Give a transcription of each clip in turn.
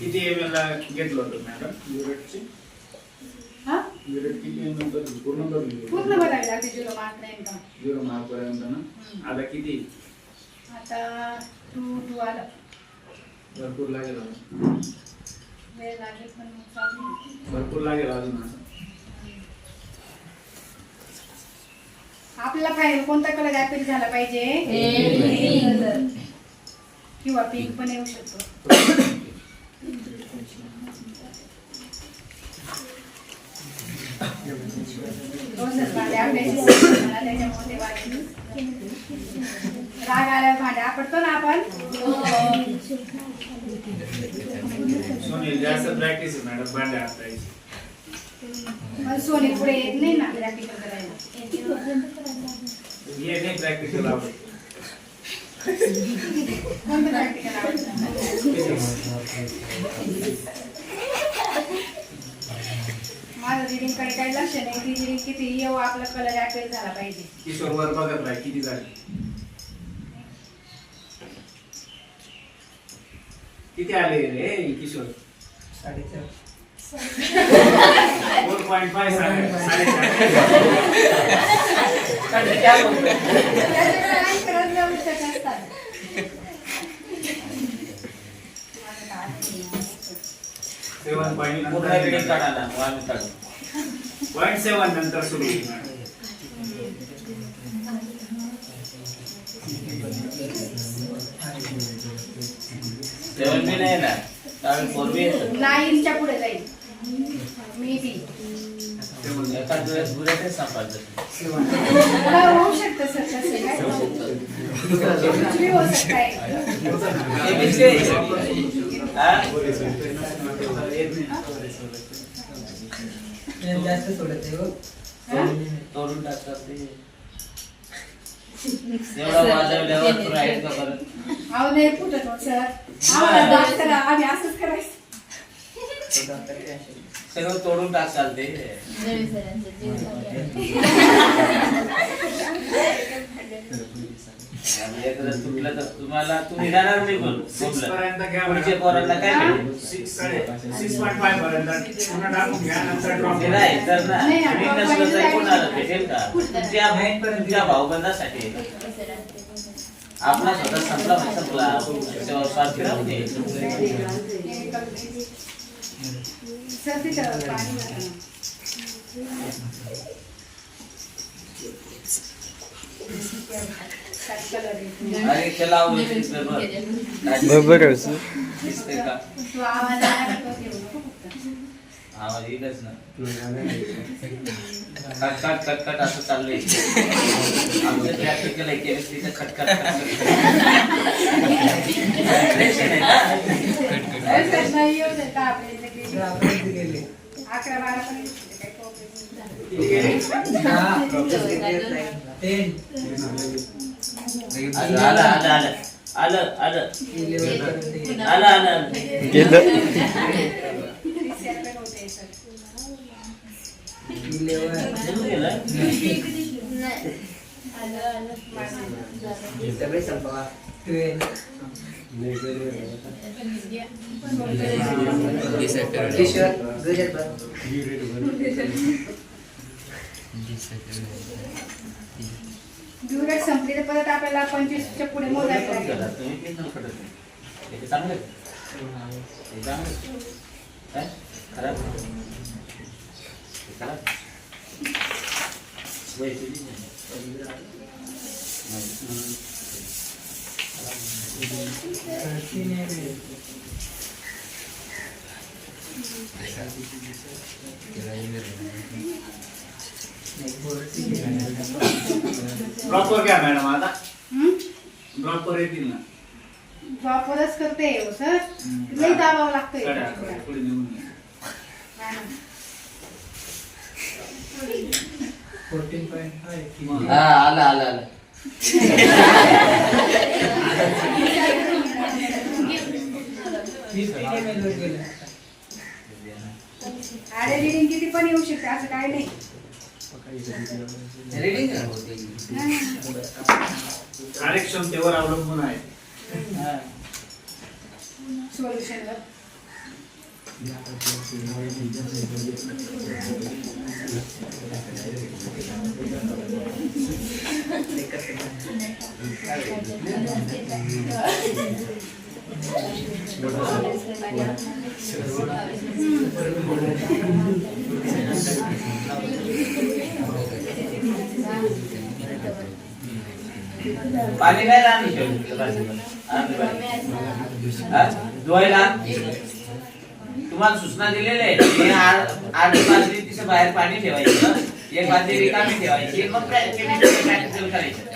किती M L घेतलं होतं मॅडम युरेटची हा? युरेट किती एम एल पूर्ण करून पूर्ण भरावी लागते झिरो मार्क नाही का झिरो मार्क पर्यंत ना? आता किती? आता टू टू आलं. भरपूर लागेल अजून. वेळ लागेल पण. भरपूर लागेल अजून असं आपल्याला फायनल कोणता कलर ऍपल झाला पाहिजे? किंवा पिंक पण येऊ शकतो. रोजच भांडे आपल्याची सवय मला त्याच्यामुळे राग आल्यावर भांडे आपटतो ना आपण जास्त प्रॅक्टिस आहे मॅडम भांडे आपटायची पण पुढे येत नाही ना प्रॅक्टिकल करायला ये नाही प्रॅक्टिस आवडत प्रॅक्टिकल आवडतं इंजिनिअरिंगकडे काही लक्ष नाही इंजिनिअरिंग किती येऊ आपला कलर ॲक्युरेट झाला पाहिजे. किशोर वर बघत राहा किती झाली? किती आले रे किशोर? साडेचार. Four point five seven point मोठा वाल पॉईंट सेवन नंतर सुरू होईल. सेवन बी नाही ना कारण फोर बी नाईनच्या पुढे जाईल. एका दिवस आहे हो. हा? तोडून टाकतात ते. एवढं वाजवल्यावर तुला आहेत का बरं? अहो नाही फुटत हो सर आम्हाला दात करा आम्ही असंच करायचं सगळं तोडून टाकतात ते तुटलं तर तुम्हाला तुम्ही जाणार नाही पण सिक्स पर्यंत घ्या पुढच्या पोरांना काय भेटेल? सिक्स सिक्स पॉईंट फाय पर्यंत पुन्हा टाकून घ्या नंतर ड्रॉप ते नाही तर ना नाही, तुम्ही आपण नसलं तरी पाहिजे कोणाला आहे. भेटेल का तुमच्या तुमच्या भाऊबंदासाठी आपला स्वतः संपला म्हणजे संपला त्याच्यावर स्वार्थ राहू दे. अरे त्याला आवडत दिसलं बरं. बरोबर आहे सर. दिसतंय का आवाज़ आला का। तो ना। कट कट कट कट असं चाललंय आमचं प्रॅक्टिकल आहे केमिस्ट्रीचं खटखट Vibration आहे ना? सर, नाही आलं आलं आलं आलं आलं आलं. आलं गेलं? सगळे संपवा. ट्वेल्व. किशोर, ब्युरेट संपली तर परत आपल्याला पंचवीसच्या पुढे मोजायला लागेल? हे चांगलं? काय? खराब? खराब? वय ड्रॉपवर घ्या मॅडम आता हम्म? ड्रॉपवर येतील ना ड्रॉपवरच करते हो सर लई दाबावं लागतंय साडे अकरा पुढे निघून घ्या. फोर्टीन पॉईंट मग. हा आलं आलं आलं अरे रिडिंग किती पण येऊ शकते असं काय नाही. कार्यक्षमतेवर अवलंबून आहे. सोल्युशनवर पाणी नाही ना आम्ही ठेवलं बाजूला. आणलं पाणी. धुवायला तुम्हाला सूचना दिलेल्या आठ बाजरी तिचं बाहेर पाणी ठेवायचं एक बाजरी रिकामी ठेवायची मग करायचं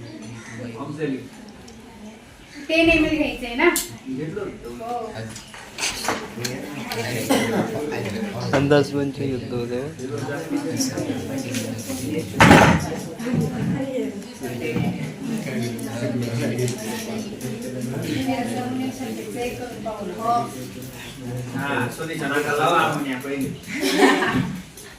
ऑक्झॅलिक ते नेहमी घ्यायचंय ना घेतलं होतं. हो अंदाज पंच युद्ध होते हा सोनीच्या नाकाला लावा अमोनिया पहिले थोडसा थोडसा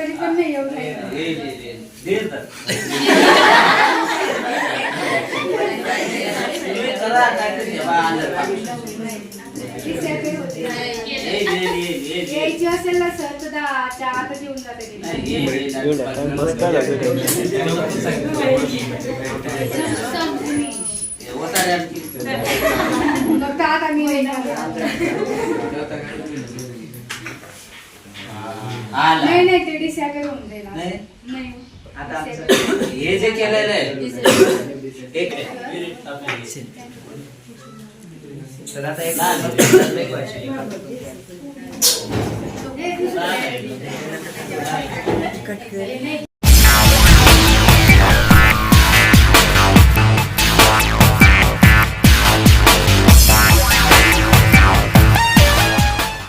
तरी पण नाही दे यायची असेल ना सर तर दा- आता देऊन जाते ते. हे आता मी नाही नाही ते डिसायकल होऊन जाईल आता. नाही? नाही आता आमचं हे जे केलेलं आहे एक. तर आता एक एक वर्षाची. हे दुसरं. नाही. हे नाही.